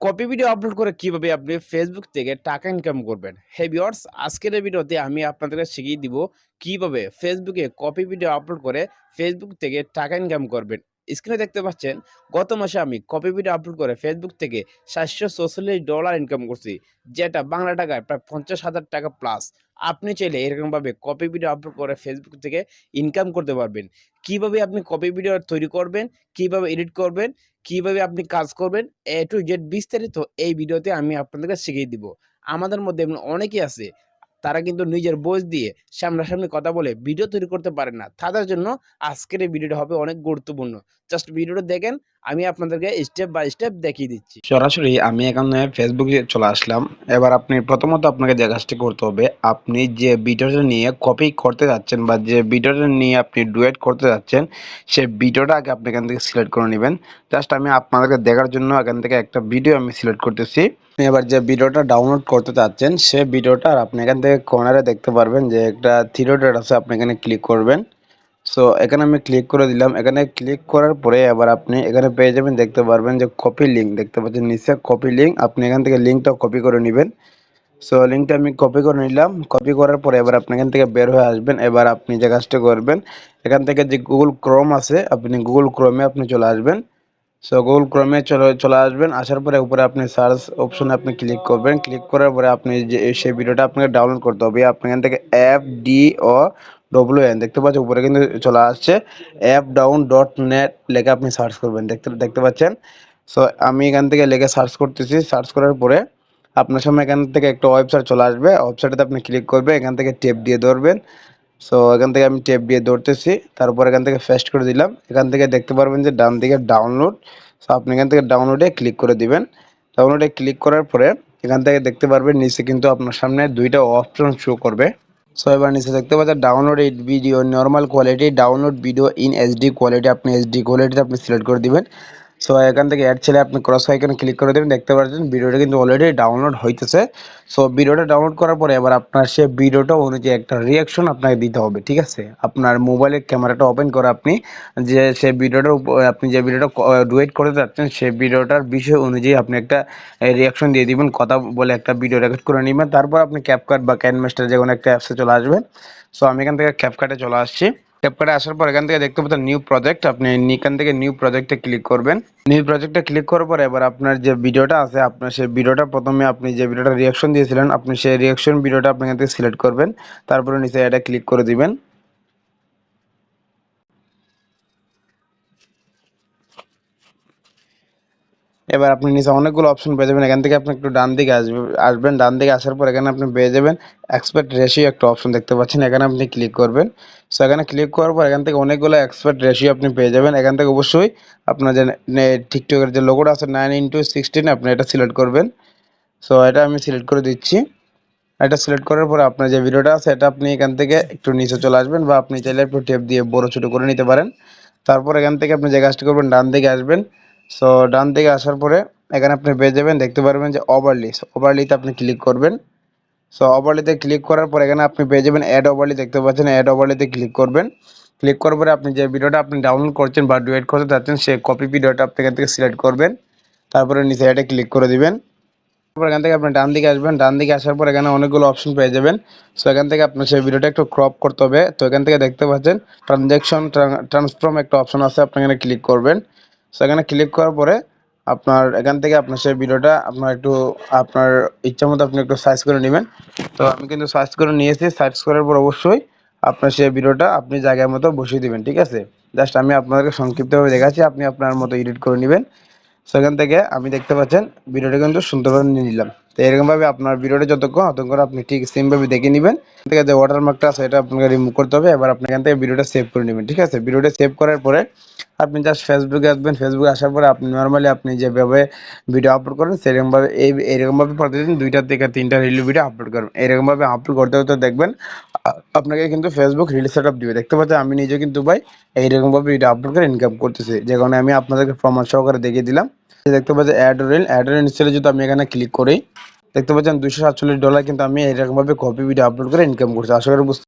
Copy video upload করে কীভাবে আপনি ফেসবুক থেকে টাকা ইনকাম করবেন? হে ভিউয়ার্স আজকের ভিডিওতে আমি আপনাদেরকে শিখিয়ে দিব কীভাবে ফেসবুকে কপি ভিডিও আপলোড করে ফেসবুক থেকে টাকা ইনকাম করবেন। স্ক্রিনে দেখতে পাচ্ছেন, গত মাসে আমি কপি ভিডিও আপলোড করে ফেসবুক থেকে সাতশো চৌচল্লিশ ডলার ইনকাম করছি, যেটা বাংলা টাকায় প্রায় পঞ্চাশ হাজার টাকা প্লাস আপনি চাইলে এরকমভাবে কপি ভিডিও আপলোড করে ফেসবুক থেকে ইনকাম করতে পারবেন। কীভাবে আপনি কপি ভিডিও তৈরি করবেন, কীভাবে এডিট করবেন, কীভাবে আপনি কাজ করবেন এ টু জেড বিস্তারিত এই ভিডিওতে আমি আপনাদেরকে শিখিয়ে দিব। আমাদের মধ্যে এমন অনেকেই আছে তারা কিন্তু নিজের বোঝ দিয়ে সামনাসামনি কথা বলে ভিডিও তৈরি করতে পারে না। তাদের জন্য আজকের এই ভিডিওটা হবে অনেক গুরুত্বপূর্ণ। জাস্ট ভিডিওটা দেখেন আমি আপনাদেরকে স্টেপ বাই স্টেপ দেখিয়ে দিচ্ছি। সরাসরি আমি এখানে ফেসবুকে চলে আসলাম। এবার আপনি প্রথমত আপনাকে যে কাজটি করতে হবে, আপনি যে ভিডিওটা নিয়ে কপি করতে যাচ্ছেন বা যে ভিডিওটা নিয়ে আপনি ডুয়েট করতে যাচ্ছেন, সেই ভিডিওটা আগে আপনি এখান থেকে সিলেক্ট করে নেবেন। জাস্ট আমি আপনাদেরকে দেখার জন্য এখান থেকে একটা ভিডিও আমি সিলেক্ট করতেছি। এবার যে ভিডিওটা ডাউনলোড করতে চাচ্ছেন সে ভিডিওটা আপনি এখান থেকে কর্নারে দেখতে পারবেন যে একটা থ্রি ডট আছে, আপনি এখানে ক্লিক করবেন। সো এখানে আমি ক্লিক করে দিলাম। এখানে ক্লিক করার পরে এবার আপনি এখানে পেয়ে যাবেন, দেখতে পারবেন যে কপি লিঙ্ক দেখতে পাচ্ছেন নিচে কপি লিঙ্ক আপনি এখান থেকে লিঙ্কটা কপি করে নেবেন। সো লিঙ্কটা আমি কপি করে নিলাম। কপি করার পরে এবার আপনি এখান থেকে বের হয়ে আসবেন। এবার আপনি যে কাজটা করবেন, এখান থেকে যে গুগল ক্রোম আছে, আপনি গুগল ক্রোমে আপনি চলে আসবেন। সো গুগল ক্রোমে চলে চলে আসবেন। আসার পরে উপরে আপনি সার্চ অপশনে আপনি ক্লিক করবেন। ক্লিক করার পরে আপনি যে, সেই ভিডিওটা আপনাকে ডাউনলোড করতে হবে। আপনি এখান থেকে F D O W N দেখতে পাচ্ছেন? উপরে কিন্তু চলে আসছে। অ্যাপ ডাউন ডট নেট লেখে আপনি সার্চ করবেন। দেখতে দেখতে পাচ্ছেন? সো আমি এখান থেকে লেখে সার্চ করতেছি। সার্চ করার পরে আপনার সামনে এখান থেকে একটা ওয়েবসাইট চলে আসবে। ওয়েবসাইটে আপনি ক্লিক করবেন এখান থেকে টেপ দিয়ে ধরবেন। সো এখান থেকে আমি টেপ দিয়ে ধরতেছি। তারপর এখান থেকে ফেস্ট করে দিলাম। এখান থেকে দেখতে পারবেন যে ডান দিকে ডাউনলোড সো আপনি এখান থেকে ডাউনলোডে ক্লিক করে দিবেন। ডাউনলোডে ক্লিক করার পরে এখান থেকে দেখতে পারবেন, নিচে কিন্তু আপনার সামনে দুইটা অপশন শো করবে। সো এবার নিচে দেখতে পাচ্ছেন download eight video normal quality download video in HD quality আপনি এইচডি কোয়ালিটিতে আপনি সিলেক্ট করে দিবেন। সো এখান থেকে অ্যাড ছেলে আপনি ক্রস আইকনে ক্লিক করে দেবেন, দেখতে পাচ্ছেন ভিডিওটা কিন্তু অলরেডি ডাউনলোড হইতেছে। সো ভিডিওটা ডাউনলোড করার পরে এবার আপনার সে ভিডিওটা অনুযায়ী একটা রিয়াকশন আপনাকে দিতে হবে, ঠিক আছে? আপনার মোবাইলের ক্যামেরাটা ওপেন করে আপনি যে সে ভিডিওটার আপনি যে ভিডিওটা ডুয়েট করতে যাচ্ছেন, সেই ভিডিওটার বিষয় অনুযায়ী আপনি একটা রিয়াকশন দিয়ে দিবেন, কথা বলে একটা ভিডিও রেকর্ড করে নেবেন। তারপর আপনি ক্যাপকাট বা ক্যানমাস্টার যে কোনো একটা অ্যাপসে চলে আসবেন। সো আমি এখান থেকে ক্যাপকাটে চলে আসছি। ক্যাপকাটে আসার পর এখান থেকে দেখতে পাচ্ছেন নিউ প্রজেক্ট আপনি এখান থেকে নিউ প্রজেক্টে ক্লিক করবেন। নিউ প্রজেক্টে ক্লিক করার পর এবার আপনার যে ভিডিওটা আছে, আপনার সেই ভিডিওটা প্রথমে আপনি যে ভিডিওটা রিয়াকশন দিয়েছিলেন, আপনি সেই রিয়াকশন ভিডিওটা আপনি এখান থেকে সিলেক্ট করবেন। তারপরে নিচে এটা ক্লিক করে দিবেন। এবার আপনি নিচে অনেকগুলো অপশন পেয়ে যাবেন। এখান থেকে আপনি একটু ডান দিকে আসবে, আসবেন। ডান দিকে আসার পর এখানে আপনি পেয়ে যাবেন এক্সপার্ট রেশিও একটা অপশন দেখতে পাচ্ছেন। এখানে আপনি ক্লিক করবেন। সো এখানে ক্লিক করার পর এখান থেকে অনেকগুলো এক্সপার্ট রেশিও আপনি পেয়ে যাবেন। এখান থেকে অবশ্যই আপনার যে টিকটকের যে লোগোটা আছে নাইন ইন্টু সিক্সটিন আপনি এটা সিলেক্ট করবেন। সো এটা আমি সিলেক্ট করে দিচ্ছি। এটা সিলেক্ট করার পর আপনার যে ভিডিওটা আছে, এটা আপনি এখান থেকে একটু নিচে চলে আসবেন বা আপনি চাইলে একটু টেপ দিয়ে বড় ছোটো করে নিতে পারেন। তারপর এখান থেকে আপনি যে কাজটি করবেন, ডান দিকে আসবেন। সো ডান দিকে আসার পরে এখানে আপনি পেয়ে যাবেন, দেখতে পারবেন যে ওভারলি ওভারলিতে আপনি ক্লিক করবেন। সো ওভারলিতে ক্লিক করার পর এখানে আপনি পেয়ে যাবেন অ্যাড ওভারলি দেখতে পাচ্ছেন অ্যাড ওভারলিতে ক্লিক করবেন। ক্লিক করার পরে আপনি যে ভিডিওটা আপনি ডাউনলোড করছেন বা ডুয়েট করতে চাচ্ছেন, সেই কপি ভিডিওটা আপনি এখান থেকে সিলেক্ট করবেন। তারপরে নিচে এটা ক্লিক করে দিবেন। তারপর এখান থেকে আপনি ডান দিকে আসবেন। ডান দিকে আসার পর এখানে অনেকগুলো অপশন পেয়ে যাবেন। সো এখান থেকে আপনার সেই ভিডিওটা একটু ক্রপ করতে হবে। তো এখান থেকে দেখতে পাচ্ছেন ট্রানজ্যাকশন ট্রান্সফর্ম একটা অপশন আছে, আপনি এখানে ক্লিক করবেন। সো এখানে ক্লিক করার পরে আপনার এখান থেকে আপনার সেই ভিডিওটা আপনার একটু, আপনার ইচ্ছা মতো আপনি একটু সার্চ করে নেবেন। তো আমি কিন্তু সার্চ করে নিয়েছি। সার্চ করার পর অবশ্যই আপনার সেই ভিডিওটা আপনি জায়গার মতো বসিয়ে দিবেন, ঠিক আছে? জাস্ট আমি আপনাদেরকে সংক্ষিপ্তভাবে দেখাচ্ছি। আপনি আপনার মতো এডিট করে নেবেন। সেখান থেকে আমি দেখতে পাচ্ছেন ভিডিওটা কিন্তু সুন্দরভাবে নিয়ে নিলাম। তো এরকমভাবে আপনার ভিডিওটা যতক্ষণ, ততক্ষণ আপনি ঠিক সেমভাবে দেখে নেবেন। থেকে যে ওয়াটারমার্কটা আছে, এটা আপনাকে রিমুভ করতে হবে। এবার আপনি এখান থেকে ভিডিওটা সেভ করে নেবেন, ঠিক আছে? ভিডিওটা সেভ করার পরে আপনি জাস্ট ফেসবুকে আসবেন ফেসবুকে আসার পরে আপনি নর্মালি আপনি যেভাবে ভিডিও আপলোড করেন, সেরকমভাবে এই এরকমভাবে প্রতিদিন দুইটা থেকে তিনটা রিল ভিডিও আপলোড করবেন। এরকমভাবে আপলোড করতে করতে দেখবেন আপনাকে কিন্তু ফেসবুক রিল সেট আপ দিবে। দেখতে পাচ্ছেন, আমি নিজে কিন্তু ভাই এইরকমভাবে ভিডিও আপলোড করে ইনকাম করতেছি। যে কারণে আমি আপনাদেরকে প্রমাণ সহকারে দেখিয়ে দিলাম। দেখতে পাচ্ছেন অ্যাড রিল অ্যাড রিল নিচে যদি আমি এখানে ক্লিক করি। দেখতে পাচ্ছেন দুশো সাতচল্লিশ ডলার কিন্তু আমি এরকমভাবে কপি ভিডিও আপলোড করে ইনকাম করছি। আশা করি বুঝতে